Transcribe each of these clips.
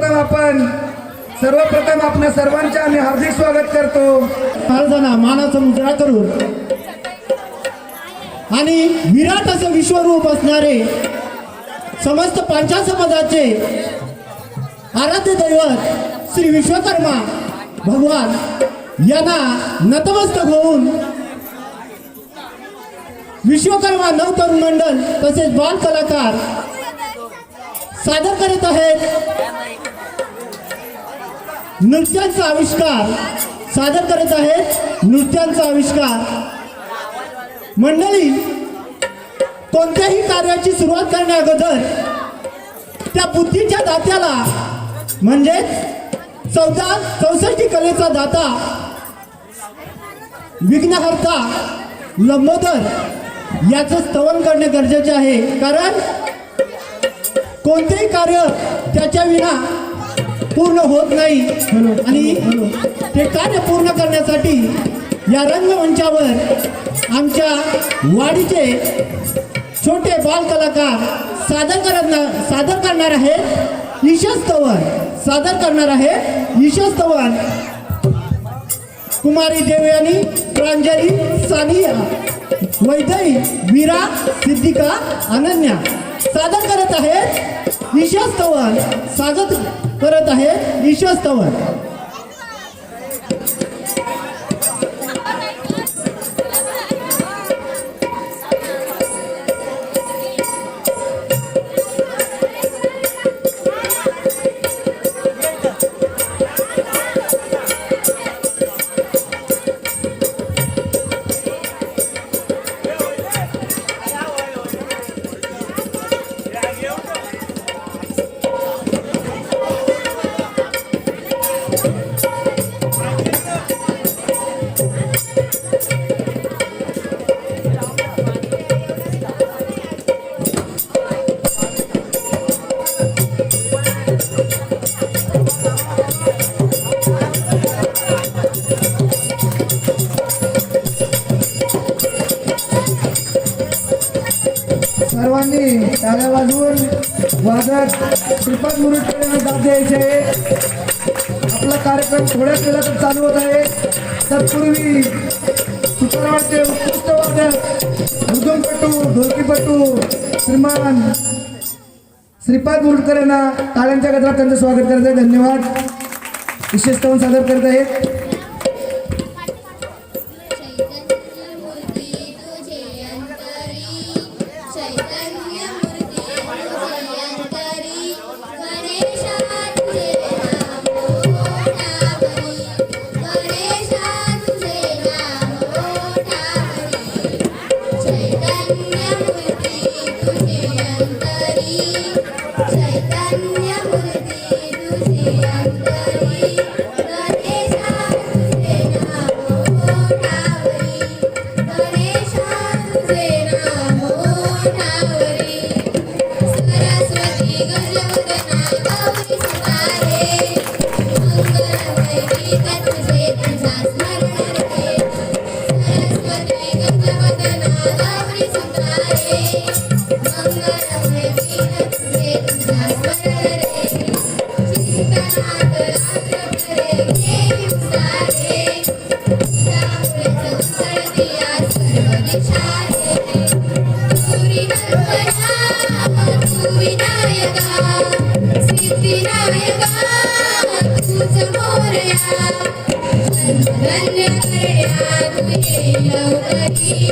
सर्वप्रथम आपण सर्वप्रथम आपल्या सर्वांचे आम्ही हार्दिक स्वागत करतो. अर्जना मानाचा मुद्रा म्हणजे करून आणि विराट असं विश्वरूप असणारे समस्त पांचा समाजाचे आराध्य दैवत श्री विश्वकर्मा भगवान यांना नतमस्तक होऊन विश्वकर्मा नवतरुण मंडल तसेच बाल कलाकार सादर करीत आहेत. नृत्यांचा आविष्कार सादर करत आहेत नृत्यांचा आविष्कार. मंडळी कोणत्याही कार्याची सुरुवात करण्याअगोदर त्या बुद्धीच्या दात्याला म्हणजेच चौदा चौसष्टी कलेचा दाता विघ्नहर्ता लंबोदर याचं स्तवन करणे गरजेचे आहे. कारण कोणतेही कार्य त्याच्या विना पूर्ण होत नाही. आणि ते कार्य पूर्ण करण्यासाठी या रंगमंचावर आमच्या वाडीचे छोटे बाल कलाकार सादर करत सादर करणार आहेत ईशस्तवन सादर करणार आहे ईशस्तवन कुमारी देवयानी प्रांजली सानिया वैदई वीरा सिद्धिका अनन्या सादर करत आहेत ईशस्तवन स्वागत. करत आहेत ईशस्तवन सर्वांनी टाळ्या वाजवून वाजत श्रीपाद मुरुडकरांना दाद द्यायचे आपला कार्यक्रम थोड्याच वेळात चालू होत आहे. तत्पूर्वी सुतारवाडचे उत्कृष्ट वादक मृदुंगपटू ढोलकीपटू श्रीमान श्रीपाद मुरुडकर यांना टाळ्यांच्या गजरात त्यांचं स्वागत करत आहे. धन्यवाद. विशेष करून सादर करत आहेत.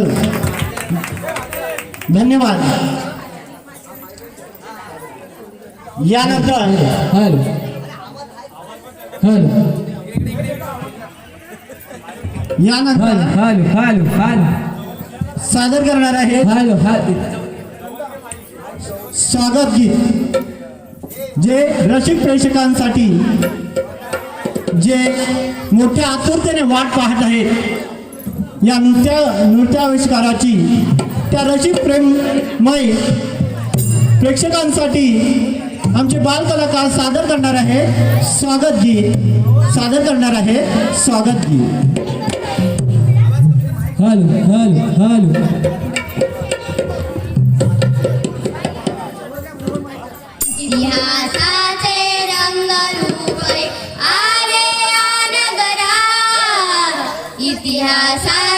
हॅलो धन्यवाद। यानंतर हॅलो। हॅलो। यानंतर हॅलो हॅलो हॅलो। सादर करणार आहेत हॅलो हॅलो। स्वागत गीत। जे रसिक प्रेक्षकांसाठी जे मोठ्या आतुरतेने वाट पाहत आहेत. या नृत्य नृत्याविष्काराची त्या रसिक प्रेममय प्रेक्षकांसाठी आमचे बालकलाकार सादर करणार आहे स्वागत गीत. सादर करणार आहे स्वागत गीत. Hello hello hello. इतिहासाचे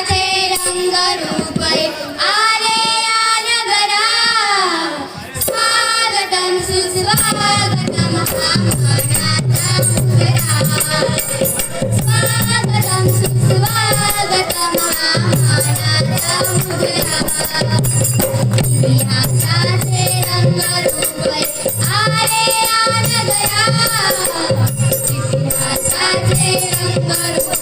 Maru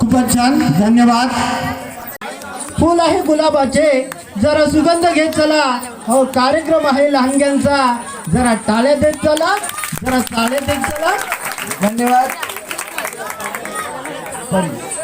खूपच छान. धन्यवाद. फुल आहे गुलाबाचे. जरा सुगंध घेत चला. हो कार्यक्रम आहे लहानग्यांचा. जरा टाळ्या देत चला. जरा टाळ्या देत चला. धन्यवाद. Sorry.